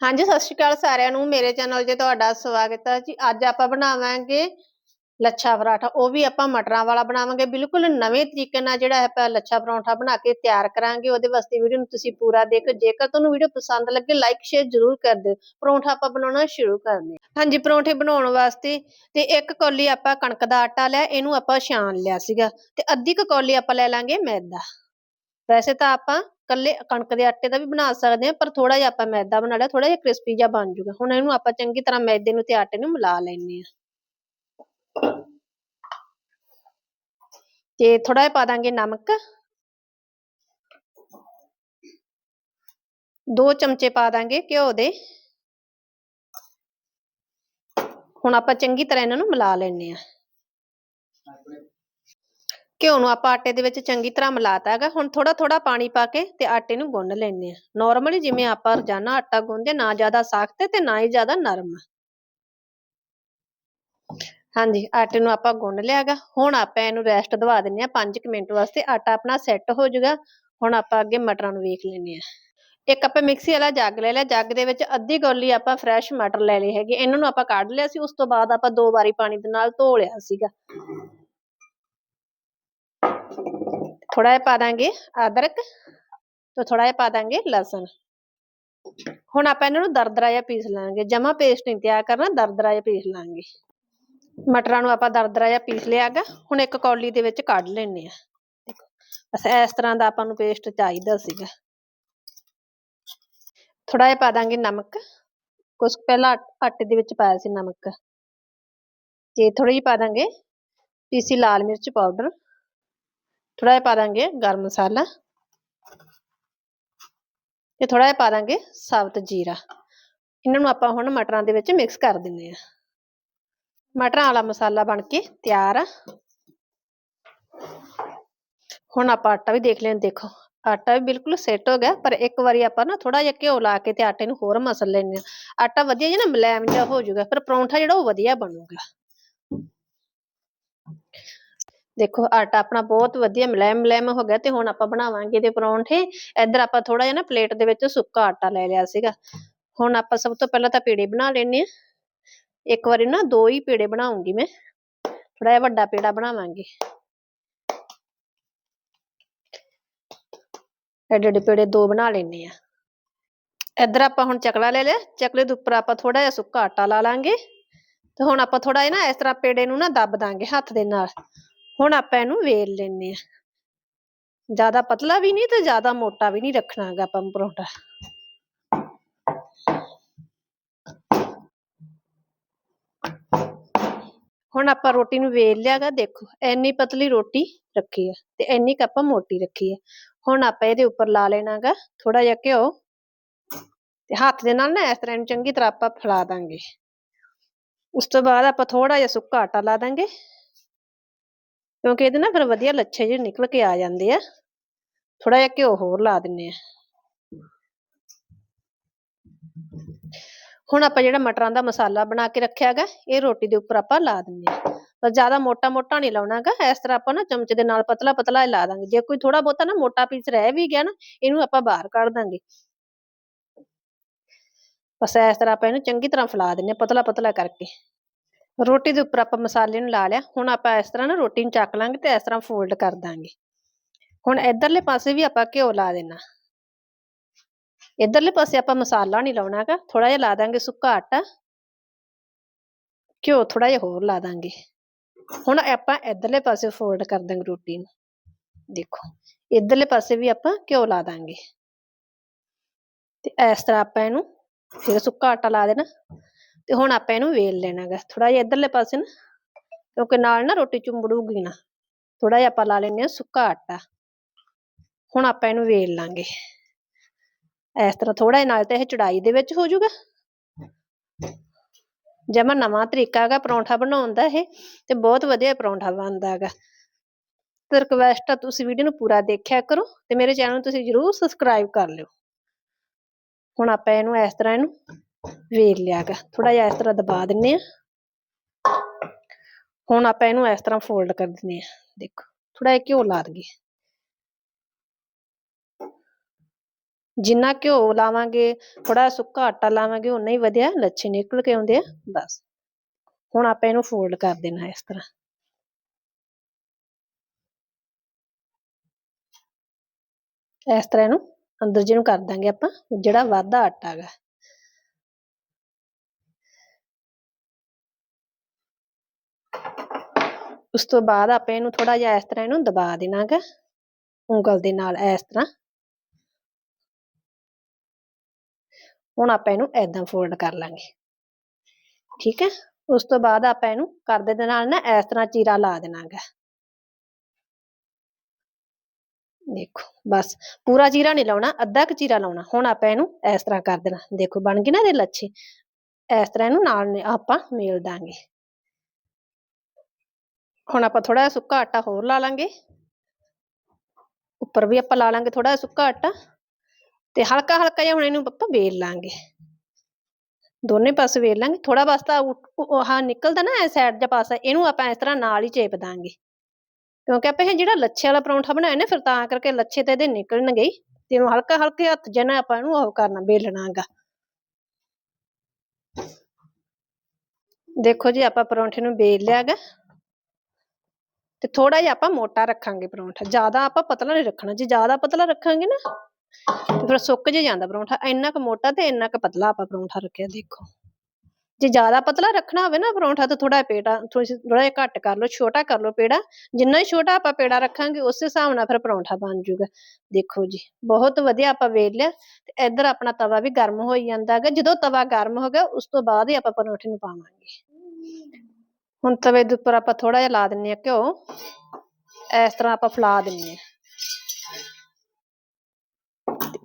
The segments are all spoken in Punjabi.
ਹਾਂਜੀ, ਸਤਿ ਸ਼੍ਰੀ ਅਕਾਲ ਸਾਰਿਆਂ ਨੂੰ। ਮੇਰੇ ਚੈਨਲ 'ਤੇ ਤੁਹਾਡਾ ਸਵਾਗਤ ਹੈ ਜੀ। ਅੱਜ ਆਪਾਂ ਬਣਾਵਾਂਗੇ ਲੱਛਾ ਪਰਾਠਾ। ਉਹ ਵੀ ਆਪਾਂ ਮਟਰਾਂ ਵਾਲਾ ਬਣਾਵਾਂਗੇ। ਬਿਲਕੁਲ ਨਵੇਂ ਤਰੀਕੇ ਨਾਲ ਜਿਹੜਾ ਆਪਾਂ ਲੱਛਾ ਪਰੌਂਠਾ ਬਣਾ ਕੇ ਤਿਆਰ ਕਰਾਂਗੇ, ਉਹਦੇ ਵਾਸਤੇ ਵੀਡੀਓ ਨੂੰ ਤੁਸੀਂ ਪੂਰਾ ਦੇਖੋ ਜੇਕਰ ਤੁਹਾਨੂੰ ਵੀਡੀਓ ਪਸੰਦ ਲੱਗੇ ਲਾਈਕ ਸ਼ੇਅਰ ਜ਼ਰੂਰ ਕਰ ਦਿਓ। ਪਰੌਂਠਾ ਆਪਾਂ ਬਣਾਉਣਾ ਸ਼ੁਰੂ ਕਰਦੇ ਹਾਂ। ਹਾਂਜੀ, ਪਰੌਂਠੇ ਬਣਾਉਣ ਵਾਸਤੇ ਤੇ ਇੱਕ ਕੌਲੀ ਆਪਾਂ ਕਣਕ ਦਾ ਆਟਾ ਲਿਆ, ਇਹਨੂੰ ਆਪਾਂ ਛਾਣ ਲਿਆ ਸੀਗਾ। ਤੇ ਅੱਧੀ ਕੁ ਕੌਲੀ ਆਪਾਂ ਲੈ ਲਾਂਗੇ ਮੈਦਾ। ਵੈਸੇ ਤਾਂ ਆਪਾਂ ਕੱਲੇ ਕਣਕ ਦੇ ਆਟੇ ਦਾ ਵੀ ਬਣਾ ਸਕਦੇ ਹਾਂ, ਪਰ ਥੋੜਾ ਜਿਹਾ ਆਪਾਂ ਮੈਦਾ ਬਣਾ ਲਿਆ ਥੋੜਾ ਜਿਹਾ ਕ੍ਰਿਸਪੀ ਜਿਹਾ ਬਣ ਜਾਊਗਾ ਹੁਣ ਇਹਨੂੰ ਆਪਾਂ ਚੰਗੀ ਤਰ੍ਹਾਂ ਮੈਦੇ ਨੂੰ ਤੇ ਆਟੇ ਨੂੰ ਮਿਲਾ ਲੈਣੇ ਆ ਤੇ ਥੋੜਾ ਜਿਹਾ ਪਾ ਦਾਂਗੇ ਨਮਕ। ਦੋ ਚਮਚੇ ਪਾ ਦਾਂਗੇ ਘਿਓ ਦੇ। ਹੁਣ ਆਪਾਂ ਚੰਗੀ ਤਰ੍ਹਾਂ ਇਹਨਾਂ ਨੂੰ ਮਿਲਾ ਲੈਣੇ ਆ ਘਿਓ ਨੂੰ ਆਪਾਂ ਆਟੇ ਦੇ ਵਿੱਚ ਚੰਗੀ ਤਰ੍ਹਾਂ ਮਿਲਾਤਾ ਹੈਗਾ। ਹੁਣ ਥੋੜਾ ਥੋੜਾ ਪਾਣੀ ਪਾ ਕੇ ਤੇ ਆਟੇ ਨੂੰ ਗੁੰਨ ਲੈਣੇ ਆ ਨਾਰਮਲੀ ਜਿਵੇਂ ਆਪਾਂ ਰੋਜ਼ਾਨਾ ਆਟਾ ਗੁੰਨਦੇ ਨਾ ਜ਼ਿਆਦਾ ਸਖਤ ਤੇ ਨਾ ਹੀ ਜ਼ਿਆਦਾ ਨਰਮ। ਹਾਂਜੀ, ਆਟੇ ਨੂੰ ਆਪਾਂ ਗੁੰਨ ਲਿਆਗਾ ਹੁਣ ਆਪਾਂ ਇਹਨੂੰ ਰੈਸਟ ਦਵਾ ਦਿੰਨੇ ਆ 5 ਮਿੰਟ ਵਾਸਤੇ। ਆਟਾ ਆਪਣਾ ਸੈੱਟ ਹੋ ਜਾਊਗਾ। ਹੁਣ ਆਪਾਂ ਅੱਗੇ ਮਟਰਾਂ ਨੂੰ ਵੇਖ ਲੈਨੇ ਆ ਇੱਕ ਆਪਾਂ ਮਿਕਸੀ ਵਾਲਾ ਜੱਗ ਲੈ ਲਿਆ। ਜੱਗ ਦੇ ਵਿੱਚ ਅੱਧੀ ਗੋਲੀ ਆਪਾਂ ਫਰੈਸ਼ ਮਟਰ ਲੈ ਲਏ ਹੈਗੇ। ਇਹਨਾਂ ਨੂੰ ਆਪਾਂ ਕੱਢ ਲਿਆ ਸੀ। ਉਸ ਤੋਂ ਬਾਅਦ ਆਪਾਂ ਦੋ ਵਾਰੀ ਪਾਣੀ ਦੇ ਨਾਲ ਧੋ ਲਿਆ ਸੀਗਾ। ਥੋੜਾ ਜਿਹਾ ਪਾ ਦਾਂਗੇ ਅਦਰਕ ਤੇ ਥੋੜਾ ਜਿਹਾ ਪਾ ਦਾਂਗੇ ਲਸਣ। ਹੁਣ ਆਪਾਂ ਇਹਨਾਂ ਨੂੰ ਦਰਦਰਾ ਜਿਹਾ ਪੀਸ ਲਾਂਗੇ। ਜਮਾ ਪੇਸਟ ਨਹੀਂ ਤਿਆਰ ਕਰਨਾ, ਦਰਦਰਾ ਜਿਹਾ ਪੀਸ ਲਾਂਗੇ। ਮਟਰਾਂ ਨੂੰ ਆਪਾਂ ਦਰਦਰਾ ਜਿਹਾ ਪੀਸ ਲਿਆਗਾ ਹੁਣ ਇੱਕ ਕੌਲੀ ਦੇ ਵਿੱਚ ਕੱਢ ਲੈਣੇ ਆ ਬਸ ਇਸ ਤਰ੍ਹਾਂ ਦਾ ਆਪਾਂ ਨੂੰ ਪੇਸਟ ਚਾਹੀਦਾ ਸੀਗਾ। ਥੋੜਾ ਜਿਹਾ ਪਾ ਦਾਂਗੇ ਨਮਕ। ਕੁਝ ਪਹਿਲਾਂ ਆਟੇ ਦੇ ਵਿੱਚ ਪਾਇਆ ਸੀ ਨਮਕ। ਤੇ ਥੋੜੀ ਜਿਹੀ ਪਾ ਦਾਂਗੇ ਪੀਸੀ ਲਾਲ ਮਿਰਚ ਪਾਊਡਰ। ਥੋੜਾ ਜਿਹਾ ਪਾ ਦਾਂਗੇ ਗਰਮ ਮਸਾਲਾ ਤੇ ਥੋੜਾ ਜਿਹਾ ਪਾ ਦਾਂਗੇ ਸਾਬਤ ਜੀਰਾ ਇਹਨਾਂ ਨੂੰ ਆਪਾਂ ਹੁਣ ਮਟਰਾਂ ਦੇ ਵਿੱਚ ਮਿਕਸ ਕਰ ਦਿੰਨੇ ਆ ਮਟਰਾਂ ਵਾਲਾ ਮਸਾਲਾ ਬਣ ਕੇ ਤਿਆਰ ਆ ਹੁਣ ਆਪਾਂ ਆਟਾ ਵੀ ਦੇਖ ਲੈਣ ਦੇਖੋ ਆਟਾ ਵੀ ਬਿਲਕੁਲ ਸੈੱਟ ਹੋ ਗਿਆ ਪਰ ਇੱਕ ਵਾਰੀ ਆਪਾਂ ਨਾ ਥੋੜਾ ਜਿਹਾ ਘਿਓ ਲਾ ਕੇ ਤੇ ਆਟੇ ਨੂੰ ਹੋਰ ਮਸਲ ਲੈਣੇ ਆ ਆਟਾ ਵਧੀਆ ਜਿਹਾ ਨਾ ਮਲੈਮ ਜਿਹਾ ਹੋ ਜਾਊਗਾ ਪਰ ਪਰੌਂਠਾ ਜਿਹੜਾ ਉਹ ਵਧੀਆ ਬਣੂਗਾ ਦੇਖੋ, ਆਟਾ ਆਪਣਾ ਬਹੁਤ ਵਧੀਆ ਮਲੈਮ ਮਲੈਮ ਹੋ ਗਿਆ ਤੇ ਹੁਣ ਆਪਾਂ ਬਣਾਵਾਂਗੇ ਤੇ ਪਰੌਂਠੇ। ਇੱਧਰ ਆਪਾਂ ਥੋੜਾ ਜਿਹਾ ਨਾ ਪਲੇਟ ਦੇ ਵਿੱਚ ਸੁੱਕਾ ਆਟਾ ਲੈ ਲਿਆ ਸੀਗਾ। ਹੁਣ ਆਪਾਂ ਸਭ ਤੋਂ ਪਹਿਲਾਂ ਤਾਂ ਪੇੜੇ ਬਣਾ ਲੈਣੇ ਆ ਇੱਕ ਵਾਰੀ ਨਾ ਦੋ ਹੀ ਪੇੜੇ ਬਣਾਉਂਗੀ ਮੈਂ। ਥੋੜਾ ਜਿਹਾ ਵੱਡਾ ਪੇੜਾ ਬਣਾਵਾਂਗੇ। ਐਡੇ ਐਡੇ ਪੇੜੇ ਦੋ ਬਣਾ ਲੈਣੇ ਆ ਇੱਧਰ ਆਪਾਂ ਹੁਣ ਚਕਲਾ ਲੈ ਲਿਆ। ਚਕਲੇ ਦੇ ਉੱਪਰ ਆਪਾਂ ਥੋੜਾ ਜਿਹਾ ਸੁੱਕਾ ਆਟਾ ਲਾ ਲਾਂਗੇ। ਤੇ ਹੁਣ ਆਪਾਂ ਥੋੜਾ ਜਿਹਾ ਨਾ ਇਸ ਤਰ੍ਹਾਂ ਪੇੜੇ ਨੂੰ ਨਾ ਦੱਬ ਦਾਂਗੇ ਹੱਥ ਦੇ ਨਾਲ। ਹੁਣ ਆਪਾਂ ਇਹਨੂੰ ਵੇਲ ਲੈਣੇ ਆ ਜ਼ਿਆਦਾ ਪਤਲਾ ਵੀ ਨਹੀਂ ਤੇ ਜ਼ਿਆਦਾ ਮੋਟਾ ਵੀ ਨਹੀਂ ਰੱਖਣਾ ਹੈਗਾ ਆਪਾਂ ਪਰੌਂਠਾ। ਹੁਣ ਆਪਾਂ ਰੋਟੀ ਨੂੰ ਵੇਲ ਲਿਆਗਾ, ਦੇਖੋ, ਇੰਨੀ ਪਤਲੀ ਰੋਟੀ ਰੱਖੀ ਆ ਤੇ ਇੰਨੀ ਕ ਆਪਾਂ ਮੋਟੀ ਰੱਖੀ ਆ। ਹੁਣ ਆਪਾਂ ਇਹਦੇ ਉੱਪਰ ਲਾ ਲੈਣਾਗਾ ਥੋੜਾ ਜਿਹਾ ਘਿਓ ਤੇ ਹੱਥ ਦੇ ਨਾਲ ਨਾ ਇਸ ਤਰ੍ਹਾਂ ਇਹਨੂੰ ਚੰਗੀ ਤਰ੍ਹਾਂ ਆਪਾਂ ਫਲਾ ਦਾਂਗੇ। ਉਸ ਤੋਂ ਬਾਅਦ ਆਪਾਂ ਥੋੜਾ ਜਿਹਾ ਸੁੱਕਾ ਆਟਾ ਲਾ ਦਾਂਗੇ। ਕਿਉਂਕਿ ਇਹਦੇ ਨਾਲ ਫਿਰ ਵਧੀਆ ਲੱਛੇ ਜਿਹੇ ਨਿਕਲ ਕੇ ਆ ਜਾਂਦੇ ਆ। ਥੋੜਾ ਜਿਹਾ ਘਿਓ ਹੋਰ ਲਾ ਦਿੰਨੇ ਆ। ਹੁਣ ਆਪਾਂ ਜਿਹੜਾ ਮਟਰਾਂ ਦਾ ਮਸਾਲਾ ਬਣਾ ਕੇ ਰੱਖਿਆ ਇਹ ਰੋਟੀ ਦੇ ਉੱਪਰ ਆਪਾਂ ਲਾ ਦਿੰਨੇ ਆ। ਪਰ ਜ਼ਿਆਦਾ ਮੋਟਾ ਮੋਟਾ ਨਹੀਂ ਲਾਉਣਾਗਾ, ਇਸ ਤਰ੍ਹਾਂ ਆਪਾਂ ਨਾ ਚਮਚ ਦੇ ਨਾਲ ਪਤਲਾ ਪਤਲਾ ਹੀ ਲਾ ਦਾਂਗੇ। ਜੇ ਕੋਈ ਥੋੜਾ ਬਹੁਤਾ ਨਾ ਮੋਟਾ ਪੀਸ ਰਹਿ ਵੀ ਗਿਆ ਨਾ, ਇਹਨੂੰ ਆਪਾਂ ਬਾਹਰ ਕੱਢ ਦਾਂਗੇ। ਬਸ ਇਸ ਤਰ੍ਹਾਂ ਆਪਾਂ ਇਹਨੂੰ ਚੰਗੀ ਤਰ੍ਹਾਂ ਫੈਲਾ ਦਿੰਨੇ ਆ ਪਤਲਾ ਪਤਲਾ ਕਰਕੇ। ਰੋਟੀ ਦੇ ਉੱਪਰ ਆਪਾਂ ਮਸਾਲੇ ਨੂੰ ਲਾ ਲਿਆ। ਹੁਣ ਆਪਾਂ ਇਸ ਤਰ੍ਹਾਂ ਨਾ ਰੋਟੀ ਨੂੰ ਚੱਕ ਲਾਂਗੇ ਤੇ ਇਸ ਤਰ੍ਹਾਂ ਫੋਲਡ ਕਰ ਦਾਂਗੇ। ਹੁਣ ਇਧਰਲੇ ਪਾਸੇ ਵੀ ਆਪਾਂ ਘਿਓ ਲਾ ਦੇਣਾ। ਇਧਰਲੇ ਪਾਸੇ ਆਪਾਂ ਮਸਾਲਾ ਨਹੀਂ ਲਾਉਣਾਗਾ। ਥੋੜਾ ਜਿਹਾ ਲਾ ਦਾਂਗੇ ਸੁੱਕਾ ਆਟਾ। ਘਿਓ ਥੋੜਾ ਜਿਹਾ ਹੋਰ ਲਾ ਦਾਂਗੇ। ਹੁਣ ਆਪਾਂ ਇਧਰਲੇ ਪਾਸੇ ਫੋਲਡ ਕਰ ਦਾਂਗੇ ਰੋਟੀ ਨੂੰ। ਦੇਖੋ, ਇਧਰਲੇ ਪਾਸੇ ਵੀ ਆਪਾਂ ਘਿਓ ਲਾ ਦਾਂਗੇ। ਤੇ ਇਸ ਤਰ੍ਹਾਂ ਆਪਾਂ ਇਹਨੂੰ, ਜਿਹੜਾ ਸੁੱਕਾ ਆਟਾ ਲਾ ਦੇਣਾ ਤੇ ਹੁਣ ਆਪਾਂ ਇਹਨੂੰ ਵੇਲ ਲੈਣਾਗਾ। ਥੋੜਾ ਜਿਹਾ ਇਧਰਲੇ ਪਾਸੇ ਨਾ, ਕਿਉਂਕਿ ਨਾਲ ਨਾ ਰੋਟੀ ਚੁੰਬੜੂਗੀ ਨਾ ਥੋੜਾ ਜਿਹਾ ਆਪਾਂ ਲਾ ਲੈਣੇ ਆ ਸੁੱਕਾ ਆਟਾ। ਹੁਣ ਆਪਾਂ ਇਹਨੂੰ ਵੇਲ ਲਾਂਗੇ। ਇਸ ਤਰ੍ਹਾਂ ਥੋੜਾ ਜਿਹਾ, ਨਾਲ ਤੇ ਇਹ ਚੜਾਈ ਦੇ ਵਿੱਚ ਹੋ ਜਾਊਗਾ ਜਮਾ ਨਵਾਂ ਤਰੀਕਾ ਹੈਗਾ ਪਰੌਂਠਾ ਬਣਾਉਣ ਦਾ ਇਹ, ਤੇ ਬਹੁਤ ਵਧੀਆ ਪਰੌਂਠਾ ਬਣਦਾ ਹੈਗਾ। ਤੇ ਰਿਕਵੈਸਟ ਆ, ਤੁਸੀਂ ਵੀਡੀਓ ਨੂੰ ਪੂਰਾ ਦੇਖਿਆ ਕਰੋ, ਤੇ ਮੇਰੇ ਚੈਨਲ ਨੂੰ ਤੁਸੀਂ ਜਰੂਰ ਸਬਸਕ੍ਰਾਈਬ ਕਰ ਲਿਓ। ਹੁਣ ਆਪਾਂ ਇਹਨੂੰ ਇਸ ਤਰ੍ਹਾਂ ਇਹਨੂੰ ਵੇਲ ਲਿਆਗਾ ਥੋੜਾ ਜਿਹਾ ਇਸ ਤਰ੍ਹਾਂ ਦਬਾ ਦਿੰਨੇ ਆ ਹੁਣ ਆਪਾਂ ਇਹਨੂੰ ਇਸ ਤਰ੍ਹਾਂ ਫੋਲਡ ਕਰ ਦਿੰਨੇ ਆ ਦੇਖੋ ਥੋੜਾ ਜਿਹਾ ਘਿਓ ਲਾ ਦਈਏ। ਜਿੰਨਾ ਘਿਓ ਲਾਵਾਂਗੇ ਥੋੜਾ ਸੁੱਕਾ ਆਟਾ ਲਾਵਾਂਗੇ ਉਨਾ ਹੀ ਵਧੀਆ ਲੱਛੇ ਨਿਕਲ ਕੇ ਆਉਂਦੇ ਆ। ਬਸ। ਹੁਣ ਆਪਾਂ ਇਹਨੂੰ ਫੋਲਡ ਕਰ ਦੇਣਾ ਇਸ ਤਰ੍ਹਾਂ। ਇਸ ਤਰ੍ਹਾਂ ਇਹਨੂੰ ਅੰਦਰ ਜਿਹਨੂੰ ਕਰ ਦਾਂਗੇ ਆਪਾਂ, ਜਿਹੜਾ ਵਾਧਾ ਆਟਾ ਹੈਗਾ। ਉਸ ਤੋਂ ਬਾਅਦ ਆਪਾਂ ਇਹਨੂੰ ਥੋੜਾ ਜਿਹਾ ਇਸ ਤਰ੍ਹਾਂ ਇਹਨੂੰ ਦਬਾ ਦੇਣਾਗਾ, ਉਂਗਲ ਦੇ ਨਾਲ ਇਸ ਤਰ੍ਹਾਂ। ਹੁਣ ਆਪਾਂ ਇਹਨੂੰ ਏਦਾਂ ਫੋਲਡ ਕਰ ਲਾਂਗੇ। ਠੀਕ ਹੈ? ਉਸ ਤੋਂ ਬਾਅਦ ਆਪਾਂ ਇਹਨੂੰ ਕਰਦੇ ਦੇ ਨਾਲ ਨਾ ਇਸ ਤਰ੍ਹਾਂ ਚੀਰਾ ਲਾ ਦੇਣਾਗਾ। ਦੇਖੋ, ਬਸ ਪੂਰਾ ਚੀਰਾ ਨਹੀਂ ਲਾਉਣਾ, ਅੱਧਾ ਕੁ ਚੀਰਾ ਲਾਉਣਾ। ਹੁਣ ਆਪਾਂ ਇਹਨੂੰ ਇਸ ਤਰ੍ਹਾਂ ਕਰ ਦੇਣਾ। ਦੇਖੋ, ਬਣ ਗਏ ਨਾ ਇਹਦੇ ਲੱਛੇ। ਇਸ ਤਰ੍ਹਾਂ ਇਹਨੂੰ ਨਾਲ ਆਪਾਂ ਮੇਲ ਦਾਂਗੇ। ਹੁਣ ਆਪਾਂ ਥੋੜਾ ਜਿਹਾ ਸੁੱਕਾ ਆਟਾ ਹੋਰ ਲਾ ਲਾਂਗੇ। ਉੱਪਰ ਵੀ ਆਪਾਂ ਲਾ ਲਾਂਗੇ ਥੋੜਾ ਜਿਹਾ ਸੁੱਕਾ ਆਟਾ ਤੇ ਹਲਕਾ ਹਲਕਾ ਜਿਹਾ ਹੁਣ ਇਹਨੂੰ ਆਪਾਂ ਵੇਲ ਲਾਂਗੇ। ਦੋਨੇ ਪਾਸੇ ਵੇਲ ਲਾਂਗੇ। ਥੋੜਾ ਬਸ ਤਾਂ ਆਹ ਨਿਕਲਦਾ ਨਾ ਐ ਸਾਈਡ ਦਾ ਪਾਸਾ, ਇਹਨੂੰ ਆਪਾਂ ਇਸ ਤਰ੍ਹਾਂ ਨਾਲ ਹੀ ਚੇਪ ਦਾਂਗੇ। ਕਿਉਂਕਿ ਆਪਾਂ ਇਹ ਜਿਹੜਾ ਲੱਛੇ ਵਾਲਾ ਪਰੌਂਠਾ ਬਣਾਇਆ ਨਾ ਫਿਰ ਤਾਂ ਕਰਕੇ ਲੱਛੇ ਤੇ ਇਹਦੇ ਨਿਕਲਣਗੇ ਤੇ ਇਹਨੂੰ ਹਲਕਾ ਹਲਕੇ ਹੱਥ ਜਨਾ ਆਪਾਂ ਇਹਨੂੰ ਉਹ ਕਰਨਾ ਵੇਲਣਾਗਾ ਦੇਖੋ ਜੀ ਆਪਾਂ ਪਰੌਂਠੇ ਨੂੰ ਵੇਲ ਲਿਆਗਾ ਤੇ ਥੋੜਾ ਜਿਹਾ ਆਪਾਂ ਮੋਟਾ ਰੱਖਾਂਗੇ ਪਰੌਂਠਾ। ਜ਼ਿਆਦਾ ਆਪਾਂ ਪਤਲਾ ਨਹੀਂ ਰੱਖਣਾ। ਜੇ ਜ਼ਿਆਦਾ ਪਤਲਾ ਰੱਖਾਂਗੇ ਨਾ, ਤੇ ਫਿਰ ਸੁੱਕ ਜੇ ਜਾਂਦਾ ਪਰੌਂਠਾ। ਇੰਨਾ ਕੁ ਮੋਟਾ ਤੇ ਇੰਨਾ ਕੁ ਪਤਲਾ ਆਪਾਂ ਪਰੌਂਠਾ ਰੱਖਿਆ, ਦੇਖੋ। ਜੇ ਜ਼ਿਆਦਾ ਪਤਲਾ ਰੱਖਣਾ ਹੋਵੇ ਨਾ ਪਰੌਂਠਾ, ਤਾਂ ਥੋੜਾ ਪੇੜਾ ਥੋੜਾ ਜਿਹਾ ਘੱਟ ਕਰ ਲਓ, ਛੋਟਾ ਕਰ ਲਓ ਪੇੜਾ। ਜਿੰਨਾ ਹੀ ਛੋਟਾ ਆਪਾਂ ਪੇੜਾ ਰੱਖਾਂਗੇ, ਉਸ ਹਿਸਾਬ ਨਾਲ ਫਿਰ ਪਰੌਂਠਾ ਬਣ ਜਾਊਗਾ ਦੇਖੋ ਜੀ, ਬਹੁਤ ਵਧੀਆ ਆਪਾਂ ਵੇਲ ਲਿਆ। ਤੇ ਇੱਧਰ ਆਪਣਾ ਤਵਾ ਵੀ ਗਰਮ ਹੋਈ ਜਾਂਦਾ ਹੈਗਾ। ਜਦੋਂ ਤਵਾ ਗਰਮ ਹੋ ਗਿਆ, ਉਸ ਤੋਂ ਬਾਅਦ ਹੀ ਆਪਾਂ ਪਰੌਂਠੇ ਨੂੰ ਪਾਵਾਂਗੇ। ਹੁਣ ਤਵੇ ਦੇ ਉੱਪਰ ਆਪਾਂ ਥੋੜਾ ਜਿਹਾ ਲਾ ਦਿੰਨੇ ਆ ਘਿਓ। ਇਸ ਤਰ੍ਹਾਂ ਆਪਾਂ ਫੈਲਾ ਦਿੰਨੇ ਆ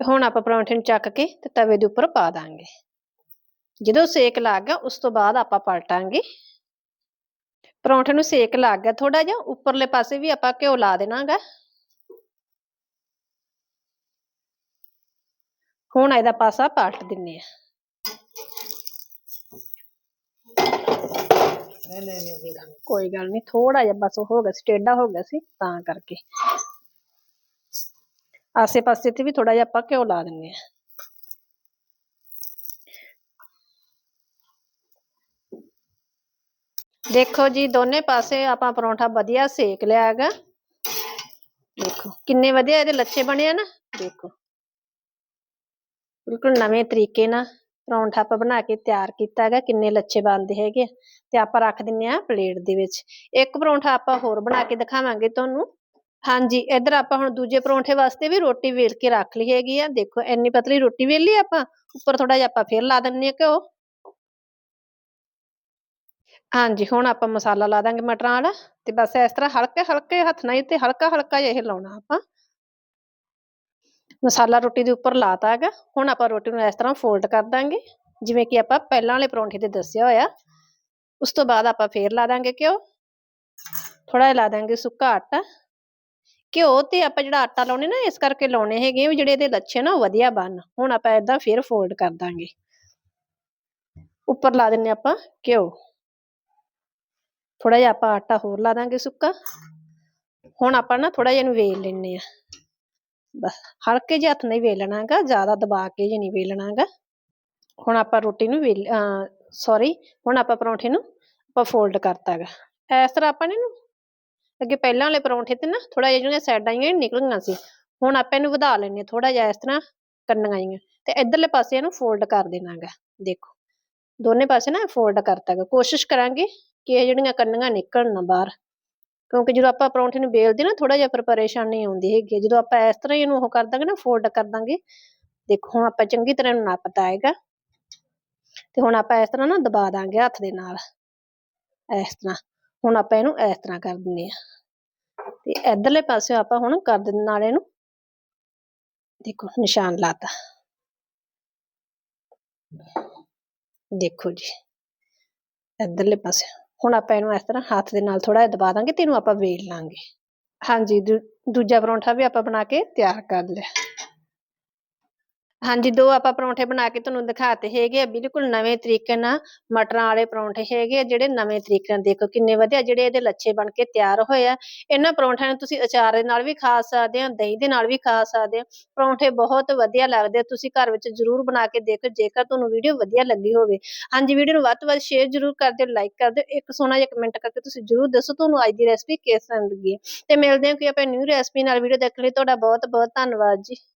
ਹੁਣ ਆਪਾਂ ਪਰੌਂਠੇ ਨੂੰ ਚੱਕ ਕੇ ਤੇ ਤਵੇ ਦੇ ਉੱਪਰ ਪਾ ਦਾਂਗੇ। ਜਦੋਂ ਸੇਕ ਲੱਗ ਗਿਆ, ਉਸ ਤੋਂ ਬਾਅਦ ਆਪਾਂ ਪਲਟਾਂਗੇ। ਪਰੌਂਠੇ ਨੂੰ ਸੇਕ ਲੱਗ ਗਿਆ ਥੋੜਾ ਜਿਹਾ, ਉੱਪਰਲੇ ਪਾਸੇ ਵੀ ਆਪਾਂ ਘਿਓ ਲਾ ਦੇਣਾਗਾ। ਹੁਣ ਇਹਦਾ ਪਾਸਾ ਪਲਟ ਦਿੰਨੇ ਆ ਕੋਈ ਗੱਲ ਨਹੀਂ ਥੋੜਾ ਜਿਹਾ ਬਸ ਹੋ ਗਿਆ ਸੀ ਟੇਢਾ ਹੋ ਗਿਆ ਸੀ ਤਾਂ ਕਰਕੇ ਆਸੇ ਪਾਸੇ ਤੇ ਵੀ ਥੋੜਾ ਜਿਹਾ ਆਪਾਂ ਘਿਓ ਲਾ ਦਿੰਨੇ ਆ ਦੇਖੋ ਜੀ ਦੋਨੇ ਪਾਸੇ ਆਪਾਂ ਪਰੌਂਠਾ ਵਧੀਆ ਸੇਕ ਲਿਆ ਹੈਗਾ ਦੇਖੋ ਕਿੰਨੇ ਵਧੀਆ ਇਹਦੇ ਲੱਛੇ ਬਣੇ ਆ ਨਾ ਦੇਖੋ ਬਿਲਕੁਲ ਨਵੇਂ ਤਰੀਕੇ ਨਾਲ ਪਰੌਂਠਾ ਆਪਾਂ ਬਣਾ ਕੇ ਤਿਆਰ ਕੀਤਾ ਹੈਗਾ, ਕਿੰਨੇ ਲੱਛੇ ਬਣਦੇ ਹੈਗੇ ਤੇ ਆਪਾਂ ਰੱਖ ਦਿੰਨੇ ਆ ਪਲੇਟ ਦੇ ਵਿੱਚ। ਇੱਕ ਪਰੌਂਠਾ ਆਪਾਂ ਹੋਰ ਬਣਾ ਕੇ ਦਿਖਾਵਾਂਗੇ ਤੁਹਾਨੂੰ। ਹਾਂਜੀ, ਇੱਧਰ ਆਪਾਂ ਹੁਣ ਦੂਜੇ ਪਰੌਂਠੇ ਵਾਸਤੇ ਵੀ ਰੋਟੀ ਵੇਲ ਕੇ ਰੱਖ ਲਈ ਹੈਗੀ ਆ। ਦੇਖੋ, ਇੰਨੀ ਪਤਲੀ ਰੋਟੀ ਵੇਲ ਲਈ ਆਪਾਂ, ਉੱਪਰ ਥੋੜਾ ਜਿਹਾ ਆਪਾਂ ਫੇਰ ਲਾ ਦਿੰਨੇ ਆ ਘਿਓ। ਹਾਂਜੀ, ਹੁਣ ਆਪਾਂ ਮਸਾਲਾ ਲਾ ਦਾਂਗੇ ਮਟਰਾਂ ਵਾਲਾ, ਤੇ ਬਸ ਇਸ ਤਰ੍ਹਾਂ ਹਲਕੇ ਹਲਕੇ ਹੱਥ ਨਾਲ ਤੇ ਹਲਕਾ ਹਲਕਾ ਜਿਹਾ ਇਹ ਲਾਉਣਾ ਆਪਾਂ। ਮਸਾਲਾ ਰੋਟੀ ਦੇ ਉੱਪਰ ਲਾਤਾ ਹੈਗਾ। ਹੁਣ ਆਪਾਂ ਰੋਟੀ ਨੂੰ ਇਸ ਤਰ੍ਹਾਂ ਫੋਲਡ ਕਰ ਦਾਂਗੇ। ਜਿਵੇਂ ਕਿ ਆਪਾਂ ਪਹਿਲਾਂ ਵਾਲੇ ਪਰੌਂਠੇ ਤੇ ਦੱਸਿਆ ਹੋਇਆ। ਉਸ ਤੋਂ ਬਾਅਦ ਆਪਾਂ ਫੇਰ ਲਾ ਦਾਂਗੇ ਘਿਓ। ਥੋੜਾ ਜਿਹਾ ਲਾ ਦਾਂਗੇ ਸੁੱਕਾ ਆਟਾ। ਘਿਓ ਤੇ ਆਪਾਂ ਜਿਹੜਾ ਆਟਾ ਲਾਉਣੇ ਨਾ, ਇਸ ਕਰਕੇ ਲਾਉਣੇ ਹੈਗੇ ਵੀ ਜਿਹੜੇ ਇਹਦੇ ਲੱਛੇ ਨਾ, ਉਹ ਵਧੀਆ ਬਣ ਹੁਣ ਆਪਾਂ ਇਦਾਂ ਫੇਰ ਫੋਲਡ ਕਰ ਦਾਂਗੇ। ਉੱਪਰ ਲਾ ਦਿੰਨੇ ਆਪਾਂ ਘਿਓ। ਥੋੜਾ ਜਿਹਾ ਆਪਾਂ ਆਟਾ ਹੋਰ ਲਾ ਦਾਂਗੇ ਸੁੱਕਾ। ਹੁਣ ਆਪਾਂ ਨਾ ਥੋੜਾ ਜਿਹਾ ਇਹਨੂੰ ਵੇਲ ਲੈਣੇ ਆ। ਬਸ, ਹਲਕੇ ਜਿਹੇ ਹੱਥ ਨਾਲ ਵੇਲਣਾਗਾ ਜ਼ਿਆਦਾ ਦਬਾ ਕੇ ਜੇ ਨਹੀਂ ਵੇਲਣਾਗਾ ਹੁਣ ਆਪਾਂ ਰੋਟੀ ਨੂੰ ਵੇਲ ਸੌਰੀ ਹੁਣ ਆਪਾਂ ਪਰੌਂਠੇ ਨੂੰ ਆਪਾਂ ਫੋਲਡ ਕਰਤਾਗਾ। ਇਸ ਤਰ੍ਹਾਂ ਆਪਾਂ ਨੇ ਇਹਨੂੰ, ਅੱਗੇ ਪਹਿਲਾਂ ਵਾਲੇ ਪਰੌਂਠੇ ਤੇ ਨਾ ਥੋੜਾ ਜਿਹਾ ਜਿਹੜੀਆਂ ਸਾਈਡਾਂ ਆਈਆਂ ਨਿਕਲੀਆਂ ਸੀ, ਹੁਣ ਆਪਾਂ ਇਹਨੂੰ ਵਧਾ ਲੈਣੇ ਥੋੜਾ ਜਿਹਾ ਇਸ ਤਰ੍ਹਾਂ ਕੰਨਾਂ ਆਈਆਂ। ਤੇ ਇਧਰਲੇ ਪਾਸੇ ਇਹਨੂੰ ਫੋਲਡ ਕਰ ਦੇਣਾਗਾ, ਦੇਖੋ। ਦੋਨੇ ਪਾਸੇ ਨਾ ਫੋਲਡ ਕਰਤਾਗਾ। ਕੋਸ਼ਿਸ਼ ਕਰਾਂਗੇ ਕਿ ਇਹ ਜਿਹੜੀਆਂ ਕੰਨੀਆਂ ਨਿਕਲਣ ਨਾ ਬਾਹਰ। ਕਿਉਂਕਿ ਜਦੋਂ ਆਪਾਂ ਪਰੌਂਠੇ ਨੂੰ ਬੇਲਦੇ ਨਾ ਥੋੜਾ ਜਿਹਾ ਫਿਰ ਪਰੇਸ਼ਾਨੀ ਆਉਂਦੀ ਹੈਗੀ ਜਦੋਂ ਆਪਾਂ ਇਸ ਤਰ੍ਹਾਂ ਹੀ ਇਹਨੂੰ ਉਹ ਕਰ ਦਾਂਗੇ ਨਾ ਫੋਲਡ ਕਰ ਦਾਂਗੇ। ਦੇਖੋ, ਹੁਣ ਆਪਾਂ ਚੰਗੀ ਤਰ੍ਹਾਂ ਇਹਨੂੰ ਨੱਪਤਾ ਆਏਗਾ ਤੇ ਹੁਣ ਆਪਾਂ ਇਸ ਤਰ੍ਹਾਂ ਨਾ ਦਬਾ ਦਾਂਗੇ ਹੱਥ ਦੇ ਨਾਲ। ਇਸ ਤਰ੍ਹਾਂ। ਹੁਣ ਆਪਾਂ ਇਹਨੂੰ ਇਸ ਤਰ੍ਹਾਂ ਕਰ ਦਿੰਨੇ ਆ ਤੇ ਇਧਰਲੇ ਪਾਸੇ ਆਪਾਂ ਹੁਣ ਕਰ ਦਿੰਦੇ, ਨਾਲ ਇਹਨੂੰ ਦੇਖੋ, ਨਿਸ਼ਾਨ ਲਾਤਾ। ਦੇਖੋ ਜੀ। ਇਧਰਲੇ ਪਾਸੇ। ਹੁਣ ਆਪਾਂ ਇਹਨੂੰ ਇਸ ਤਰ੍ਹਾਂ ਹੱਥ ਦੇ ਨਾਲ ਥੋੜਾ ਜਿਹਾ ਦਬਾ ਦਾਂਗੇ ਤੇ ਇਹਨੂੰ ਆਪਾਂ ਵੇਲ ਲਾਂਗੇ। ਹਾਂਜੀ ਦੂਜਾ ਪਰੌਂਠਾ ਵੀ ਆਪਾਂ ਬਣਾ ਕੇ ਤਿਆਰ ਕਰ ਲਿਆ। ਹਾਂਜੀ, ਦੋ ਆਪਾਂ ਪਰੌਂਠੇ ਬਣਾ ਕੇ ਤੁਹਾਨੂੰ ਦਿਖਾਤੇ ਹੈਗੇ ਆ, ਬਿਲਕੁਲ ਨਵੇਂ ਤਰੀਕੇ ਨਾਲ ਮਟਰਾਂ ਵਾਲੇ ਪਰੌਂਠੇ ਹੈਗੇ ਆ, ਜਿਹੜੇ ਨਵੇਂ ਤਰੀਕੇ ਨਾਲ ਦੇਖੋ ਕਿੰਨੇ ਵਧੀਆ, ਜਿਹੜੇ ਇਹਦੇ ਲੱਛੇ ਬਣ ਕੇ ਤਿਆਰ ਹੋਏ ਆ। ਇਹਨਾਂ ਪਰੌਂਠਿਆਂ ਨੂੰ ਤੁਸੀਂ ਅਚਾਰ ਦੇ ਨਾਲ ਵੀ ਖਾ ਸਕਦੇ ਹੋ ਦਹੀਂ ਦੇ ਨਾਲ ਵੀ ਖਾ ਸਕਦੇ ਹੋ ਪਰੌਂਠੇ ਬਹੁਤ ਵਧੀਆ ਲੱਗਦੇ ਆ, ਤੁਸੀਂ ਘਰ ਵਿੱਚ ਜ਼ਰੂਰ ਬਣਾ ਕੇ ਦੇਖੋ, ਜੇਕਰ ਤੁਹਾਨੂੰ ਵੀਡੀਓ ਵਧੀਆ ਲੱਗੀ ਹੋਵੇ। ਹਾਂਜੀ, ਵੀਡੀਓ ਨੂੰ ਵੱਧ ਤੋਂ ਵੱਧ ਸ਼ੇਅਰ ਜ਼ਰੂਰ ਕਰ ਦਿਓ ਲਾਈਕ ਕਰ ਦਿਓ, ਇੱਕ ਸੋਹਣਾ ਜਿਹਾ ਕਮੈਂਟ ਕਰਕੇ ਤੁਸੀਂ ਜ਼ਰੂਰ ਦੱਸੋ ਤੁਹਾਨੂੰ ਅੱਜ ਦੀ ਰੈਸਪੀ ਕਿਸ ਤਰ੍ਹਾਂ ਲੱਗੀ ਤੇ ਮਿਲਦੇ ਹਾਂ ਕਿ ਆਪਾਂ ਨਿਊ ਰੈਸਪੀ ਨਾਲ ਵੀਡੀਓ ਦੇਖਣ ਲਈ, ਤੁਹਾਡਾ ਬਹੁਤ ਬਹੁਤ ਧੰਨਵਾਦ ਜੀ।